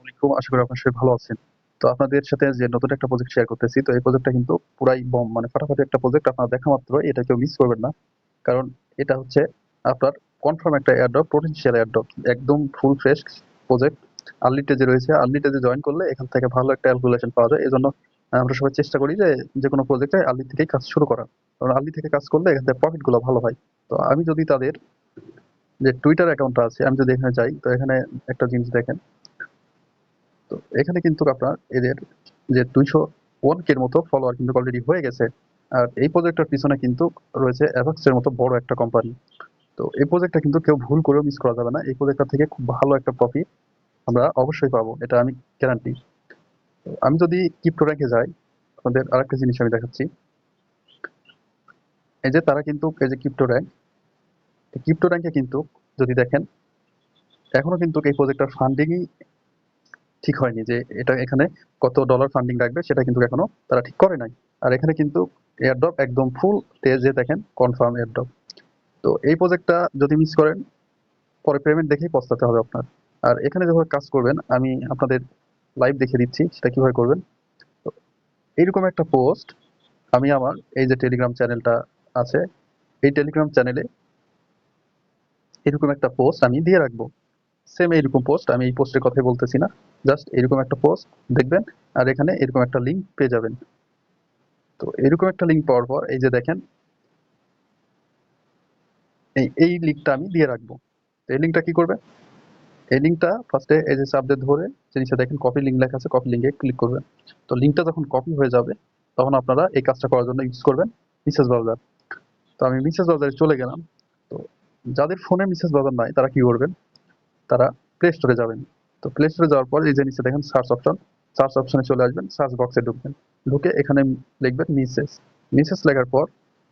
আলাইকুম। আশা করি আপনারা সবাই ভালো আছেন। তো আপনাদের সাথে যে নতুন একটা প্রজেক্ট শেয়ার করতেছি, তো এই প্রজেক্টটা কিন্তু পুরাই বম মানে ফাটাফাটি একটা প্রজেক্ট আপনারা দেখা মাত্র এটা কেউ মিস করবেন না। কারণ এটা হচ্ছে আপনার কনফার্ম একটা এয়ারড্রপ পোটেনশিয়াল এয়ারড্রপ একদম ফুল ফ্রেশ প্রজেক্ট আর্লি টেজে রয়েছে। আর্লি টেজে জয়েন করলে এখান থেকে ভালো একটা ক্যালকুলেশন পাওয়া যায়। এই জন্য আমরা সবাই চেষ্টা করি যে যে কোনো প্রজেক্টে আর্লি থেকেই কাজ শুরু করা কারণ আর্লি থেকে কাজ করলে এখান থেকে প্রফিটগুলো ভালো হয়। তো আমি যদি তাদের যে টুইটার অ্যাকাউন্টটা আছে, আমি যদি এখানে যাই, তো এখানে একটা জিনিস দেখেন। তো এখানে কিন্তু আপনার এদের যে দুইশো ওয়ান কের মতো ফলোয়ার কিন্তু অলরেডি হয়ে গেছে। আর এই প্রজেক্টটার পিছনে কিন্তু রয়েছে অ্যাভাক্সের মতো বড় একটা কোম্পানি তো এই প্রজেক্টটা কিন্তু কেউ ভুল করেও মিস করা যাবে না। এই প্রজেক্টটা থেকে খুব ভালো একটা প্রফিট আমরা অবশ্যই পাবো, এটা আমি গ্যারান্টি আমি যদি ক্রিপ্টো র্যাঙ্কে যাই, আপনাদের আরেকটা জিনিস আমি দেখাচ্ছি। এই যে তারা কিন্তু, এই যে ক্রিপ্টো র্যাঙ্ক ক্রিপ্টো র্যাঙ্কে কিন্তু যদি দেখেন, এখনও কিন্তু এই প্রজেক্টটার ফান্ডিংই ঠিক হয়নি যে এটা এখানে কত ডলার ফান্ডিং রাখবে সেটা কিন্তু এখনও তারা ঠিক করে নাই। আর এখানে কিন্তু এয়ারড্রপ একদম ফুল তেজে দেখেন কনফার্ম এয়ারড্রপ তো এই প্রজেক্টটা যদি মিস করেন, পরে পেমেন্ট দেখেই পস্তাতে হবে আপনার। আর এখানে যখন কাজ করবেন, আমি আপনাদের লাইভ দেখে দিচ্ছি সেটা কীভাবে করবেন। তো এইরকম একটা পোস্ট আমি আমার এই যে টেলিগ্রাম চ্যানেলটা আছে, এই টেলিগ্রাম চ্যানেলে এরকম একটা পোস্ট আমি দিয়ে রাখব। সেম এইরকম পোস্ট আমি এই পোস্টের কথাই বলতেছি না। জাস্ট এরকম একটা পোস্ট দেখবেন, আর এখানে এরকম একটা লিঙ্ক পেয়ে যাবেন। তো এরকম একটা লিঙ্ক পাওয়ার পর, এই যে দেখেন, এই এই লিঙ্কটা আমি দিয়ে রাখব। এই লিঙ্কটা কি করবে? এই লিঙ্কটা ফার্স্টে এই যে সাবজেক্ট ধরে জিনিসটা দেখেন কপি লিঙ্ক লেখা আছে কপি লিঙ্কে ক্লিক করবেন। তো লিঙ্কটা যখন কপি হয়ে যাবে, তখন আপনারা এই কাজটা করার জন্য ইউজ করবেন মিসেস ব্রাউজার তো আমি মিসেস ব্রাউজারে চলে গেলাম। তো যাদের ফোনে মিসেস ব্রাউজার নাই, তারা কি করবেন? তারা প্লে স্টোরে যাবেন। তো প্লে স্টোরে যাওয়ার পর এই যে নিচে দেখেন সার্চ অপশন সার্চ অপশনে চলে আসবেন সার্চ বক্সে ঢুকবেন। ঢুকে এখানে লিখবেন মিসেস মিসেস লেখার পর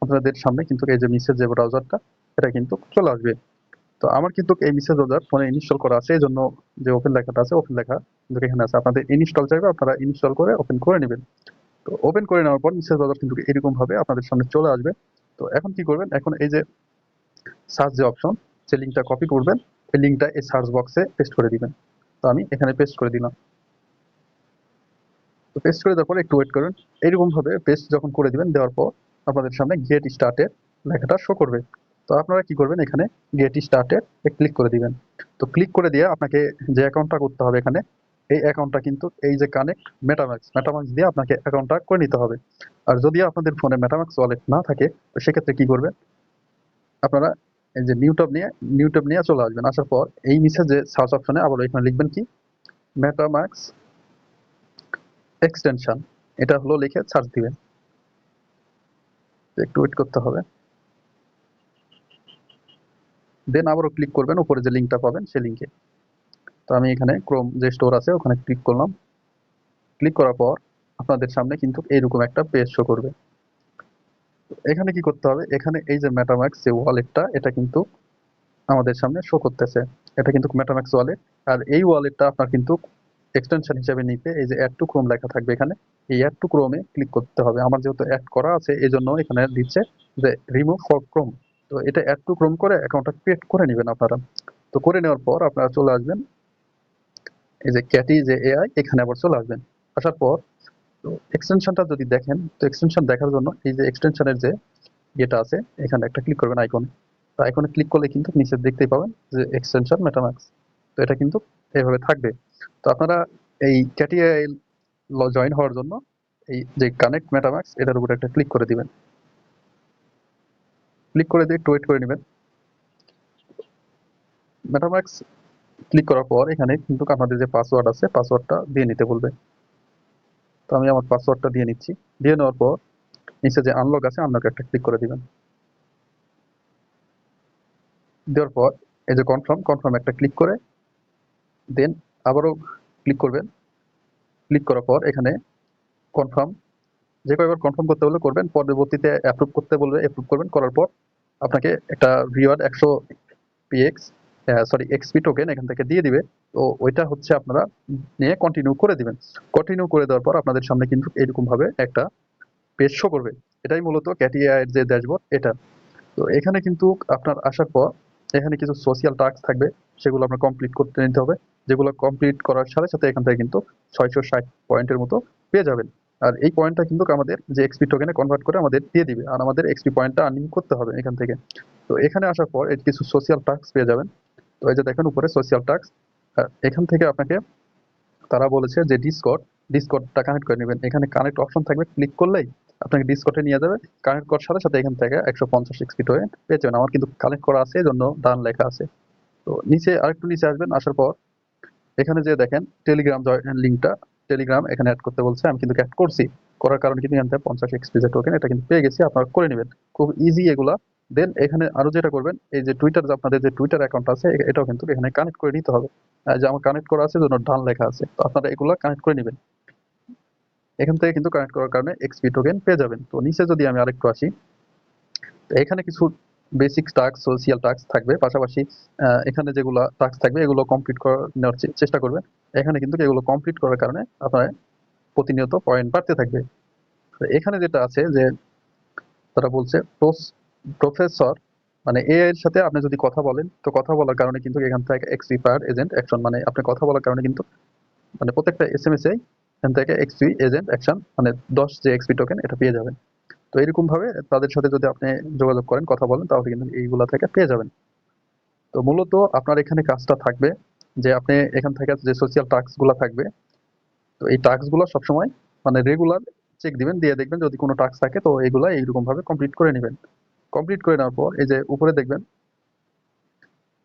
আপনাদের সামনে কিন্তু এই যে মিসেস যে ব্রাউজারটা এটা কিন্তু চলে আসবে। তো আমার কিন্তু এই মিসেস ব্রাউজার ফোনে ইনস্টল করা আছে এই জন্য যে ওপেন লেখাটা আছে ওপেন লেখা কিন্তু এখানে আছে। আপনাদের ইনস্টল চাইবে, আপনারা ইনস্টল করে ওপেন করে নেবেন। তো ওপেন করে নেওয়ার পর মিসেস ব্রাউজার কিন্তু এরকম ভাবে আপনাদের সামনে চলে আসবে। তো এখন কি করবেন? এখন এই যে সার্চ যে অপশন সেই লিঙ্কটা কপি করবেন এই লিঙ্কটা এই সার্চ বক্সে পেস্ট করে দিবেন। তো আমি এখানে পেস্ট করে দিলাম। তো পেস্ট করে দেওয়ার পর একটু ওয়েট করুন। এইরকম ভাবে পেস্ট যখন করে দিবেন, দেওয়ার পর আপনাদের সামনে গেট স্টার্টের লেখাটা শো করবে। তো আপনারা কি করবেন, এখানে গেট স্টার্টের ক্লিক করে দিবেন। তো ক্লিক করে দিয়ে আপনাকে যে অ্যাকাউন্টটা করতে হবে এখানে, এই অ্যাকাউন্টটা কিন্তু এই যে কানেক্ট মেটাম্যাক্স মেটাম্যাক্স দিয়ে আপনাকে অ্যাকাউন্টটা করে নিতে হবে। আর যদি আপনাদের ফোনে মেটাম্যাক্স ওয়ালেট না থাকে, তো সেক্ষেত্রে কি করবেন, আপনারা এই যে নিউ ট্যাব নিয়ে নিউ ট্যাব নিয়ে চলে আসবেন। আসার পর এই নিচে যে সার্চ অপশনে আবার এখানে লিখবেন কি? মেটাম্যাক্স এক্সটেনশন এটা হলো লিখে সার্চ দিবেন। একটু ওয়েট করতে হবে। দেন আবারও ক্লিক করবেন, উপরে যে লিঙ্কটা পাবেন, সেই লিঙ্কে তো আমি এখানে ক্রোম যে স্টোর আছে, ওখানে ক্লিক করলাম। ক্লিক করার পর আপনাদের সামনে কিন্তু এইরকম একটা পেজ শো করবে। এখানে কি করতে হবে? এখানে এই যে মেটাম্যাক্স যে ওয়ালেটটা এটা কিন্তু আমাদের সামনে শো করতেছে। এটা কিন্তু মেটাম্যাক্স ওয়ালেট আর এই ওয়ালেটটা আপনার কিন্তু এক্সটেনশন হিসেবে নিতে এই যে অ্যাড টু ক্রোম লেখা থাকবে এখানে, এই অ্যাড টু ক্রোমে ক্লিক করতে হবে। আমার যেহেতু অ্যাড করা আছে এই জন্য এখানে দিচ্ছে যে রিমুভ ফর ক্রোম তো এটা অ্যাড টু ক্রোম করে অ্যাকাউন্টটা ক্রিয়েট করে নেবেন আপনারা। তো করে নেওয়ার পর আপনারা চলে আসবেন। এই যে ক্যাটি যে এআই এখানে আবার চলে আসবেন। আসার পর তো এক্সটেনশনটা যদি দেখেন, তো এক্সটেনশন দেখার জন্য এই যে এক্সটেনশনের যে ইয়েটা আছে, এখানে একটা ক্লিক করবেন আইকনে তো আইকনে ক্লিক করলে কিন্তু নিচে দেখতেই পাবেন যে এক্সটেনশন মেটাম্যাক্স তো এটা কিন্তু এইভাবে থাকবে। তো আপনারা এই ক্যাটিআই জয়েন হওয়ার জন্য এই যে কানেক্ট মেটাম্যাক্স এটার উপরে একটা ক্লিক করে দিবেন। ক্লিক করে দিয়ে একটু ওয়েট করে নেবেন। মেটাম্যাক্স ক্লিক করার পর এখানে কিন্তু আপনাদের যে পাসওয়ার্ড আছে পাসওয়ার্ডটা দিয়ে নিতে বলবে। তো আমি আমার পাসওয়ার্ডটা দিয়ে নিচ্ছি। দিয়ে নেওয়ার পর নিচে যে আনলক আছে আনলক একটা ক্লিক করে দিবেন। দেওয়ার পর এই যে কনফার্ম কনফার্ম একটা ক্লিক করে দেন আবারও ক্লিক করবেন। ক্লিক করার পর এখানে কনফার্ম যে কয়েকবার কনফার্ম করতে বললে করবেন, পরবর্তীতে অ্যাপ্রুভ করতে বলবে অ্যাপ্রুভ করবেন। করার পর আপনাকে একটা রিওয়ার্ড একশো পিএক্স সরি এক্সপি টোকেন এখান থেকে দিয়ে দিবে। তো ওইটা হচ্ছে আপনারা নিয়ে কন্টিনিউ করে দিবেন। কন্টিনিউ করে দেওয়ার পর আপনাদের সামনে কিন্তু এরকম ভাবে একটা পেজ শো করবে। এটাই মূলত ক্যাটিআই এর যে ড্যাশবোর্ড এটা। তো এখানে কিন্তু আপনার আসার পর এখানে কিছু সোশিয়াল টাস্ক থাকবে, সেগুলো আপনার কমপ্লিট করতে নিতে হবে। যেগুলো কমপ্লিট করার সাথে সাথে এখান থেকে কিন্তু ছয়শো ষাট পয়েন্টের মতো পেয়ে যাবেন। আর এই পয়েন্টটা কিন্তু আমাদের যে এক্সপি টোকেনে কনভার্ট করে আমাদের দিয়ে দিবে। আর আমাদের এক্সপি পয়েন্টটা আর্নিং করতে হবে এখান থেকে। তো এখানে আসার পর কিছু সোশিয়াল টাস্ক পেয়ে যাবেন। তো এই যে দেখেন উপরে সোশিয়াল টাস্ক এখান থেকে আপনাকে তারা বলেছে যে ডিসকট ডিসকটটা কানেক্ট করে নেবেন। এখানে কানেক্ট অপশন থাকবে ক্লিক করলেই আপনাকে ডিসকটে নিয়ে যাবে। কানেক্ট করার সাথে সাথে এখান থেকে একশো পঞ্চাশ এক্সপি টোকেন পেয়ে যাবেন। আমার কিন্তু কানেক্ট করা আছে এই জন্য ডান লেখা আছে। তো নিচে আরেকটু নিচে আসবেন, আসার পর এখানে যে দেখেন টেলিগ্রাম লিঙ্কটা টেলিগ্রাম এখানে অ্যাড করতে বলছে, আমি কিন্তু অ্যাড করছি। করার কারণে কিন্তু এখান থেকে পঞ্চাশ এক্সপি যে টোকেন এটা কিন্তু পেয়ে গেছি, আপনারা করে নেবেন। খুব ইজি এগুলা। দেন এখানে আরও যেটা করবেন, এই যে টুইটার যে আপনাদের যে টুইটার অ্যাকাউন্ট আছে এটাও কিন্তু এখানে কানেক্ট করে নিতে হবে। যে আমার কানেক্ট করা আছে জন্য ডান লেখা আছে। তো আপনারা এগুলা কানেক্ট করে নেবেন। এখান থেকে কিন্তু কানেক্ট করার কারণে এক্সপি টোকেন পেয়ে যাবেন। তো নিচে যদি আমি আরেকটু আসি, তো এখানে কিছু বেসিক টাস্ক সোশিয়াল টাস্ক থাকবে। পাশাপাশি এখানে যেগুলো টাস্ক থাকবে, এগুলো কমপ্লিট করার চেষ্টা করবেন। এখানে কিন্তু এগুলো কমপ্লিট করার কারণে আপনার প্রতিনিয়ত পয়েন্ট বাড়তে থাকবে। এখানে যেটা আছে যে, তারা বলছে প্রফেসর মানে এ এর সাথে আপনি যদি কথা বলেন, তো কথা বলার কারণে কিন্তু এখান থেকে এক্সপিপার এজেন্ট অ্যাকশন মানে আপনি কথা বলার কারণে কিন্তু মানে প্রত্যেকটা এস এম এস এ এখান থেকে এক্সপি এজেন্ট অ্যাকশন মানে দশ যে এক্সপি টোকেন এটা পেয়ে যাবেন। তো এরকম ভাবে তাদের সাথে যদি আপনি যোগাযোগ করেন, কথা বলেন, তাহলে কিন্তু এইগুলা থেকে পেয়ে যাবেন। তো মূলত আপনার এখানে কাজটা থাকবে যে আপনি এখান থেকে যে সোশিয়াল টাস্কগুলা থাকবে, তো এই টাস্কগুলো সবসময় মানে রেগুলার চেক দিবেন, দিয়ে দেখবেন যদি কোনো টাস্ক থাকে, তো এগুলা এইরকম ভাবে কমপ্লিট করে নেবেন। কমপ্লিট করে নেওয়ার পর এই যে উপরে দেখবেন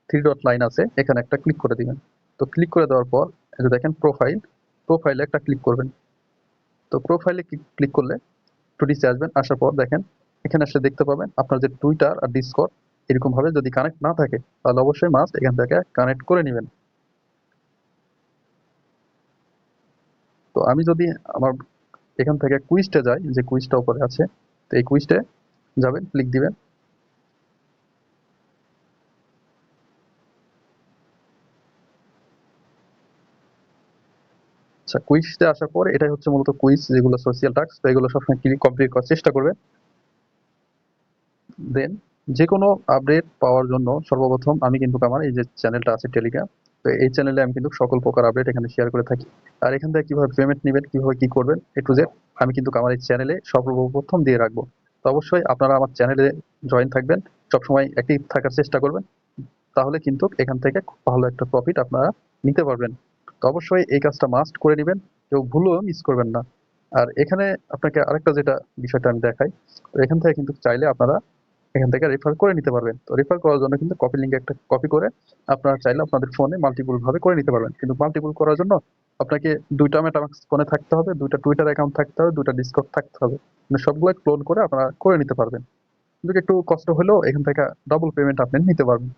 থ্রি ডট লাইন আছে, এখানে একটা ক্লিক করে দিবেন। তো ক্লিক করে দেওয়ার পর এই যে দেখেন প্রোফাইল প্রোফাইলে একটা ক্লিক করবেন। তো প্রোফাইলে ক্লিক করলে টুডিসে আসবেন, আসার পর দেখেন এখানে এসে দেখতে পাবেন আপনার যে টুইটার আর ডিসকর্ড এরকম ভাবে যদি কানেক্ট না থাকে, তাহলে অবশ্যই মাস্ট এখান থেকে কানেক্ট করে নেবেন। তো আমি যদি আমার এখান থেকে কুইজটা যাই, যে কুইজটা উপরে আছে, তো এই কুইজটে যাবেন ক্লিক দিবেন আচ্ছা কুইজতে আসার পর এটাই হচ্ছে মূলত কুইজ যেগুলো সোশিয়াল টাস্ক তো এগুলো সবসময় কমপ্লিট করার চেষ্টা করবেন দেন যে কোনো আপডেট পাওয়ার জন্য সর্বপ্রথম আমি কিন্তু আমার এই যে চ্যানেলটা আছে টেলিগ্রাম তো এই চ্যানেলে আমি কিন্তু সকল প্রকার আপডেট এখানে শেয়ার করে থাকি। আর এখান থেকে কীভাবে পেমেন্ট নেবেন, কীভাবে কি করবেন এ টু জেড আমি কিন্তু আমার এই চ্যানেলে সর্বপ্রথম দিয়ে রাখব। তো অবশ্যই আপনারা আমার চ্যানেলে জয়েন থাকবেন। সবসময় অ্যাক্টিভ থাকার চেষ্টা করবেন। তাহলে কিন্তু এখান থেকে খুব ভালো একটা প্রফিট আপনারা নিতে পারবেন। তো অবশ্যই এই কাজটা মাস্ট করে নেবেন, কেউ ভুলও মিস করবেন না। আর এখানে আপনাকে আরেকটা যেটা বিষয়টা আমি দেখাই, তো এখান থেকে কিন্তু চাইলে আপনারা এখান থেকে রেফার করে নিতে পারবেন। তো রেফার করার জন্য কিন্তু কপি লিঙ্ক একটা কপি করে আপনারা চাইলে আপনাদের ফোনে মাল্টিপুল ভাবে করে নিতে পারবেন। কিন্তু মাল্টিপুল করার জন্য আপনাকে দুইটা মেটামাক্স ফোনে থাকতে হবে, দুইটা টুইটার অ্যাকাউন্ট থাকতে হবে, দুইটা ডিসকর্ড থাকতে হবে। মানে সবগুলো ক্লোন করে আপনারা করে নিতে পারবেন। কিন্তু একটু কষ্ট হলেও এখান থেকে ডাবল পেমেন্ট আপনি নিতে পারবেন।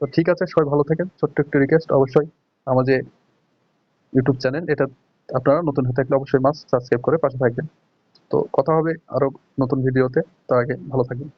তো ঠিক আছে, সবাই ভালো থাকেন। ছোট্ট একটু রিকোয়েস্ট অবশ্যই আমার যে ইউটিউব চ্যানেল এটা আপনারা নতুন হয়ে থাকলে অবশ্যই মাস্ট সাবস্ক্রাইব করে পাশে থাকবেন। তো কথা হবে আরও নতুন ভিডিওতে তার আগে ভালো থাকবেন।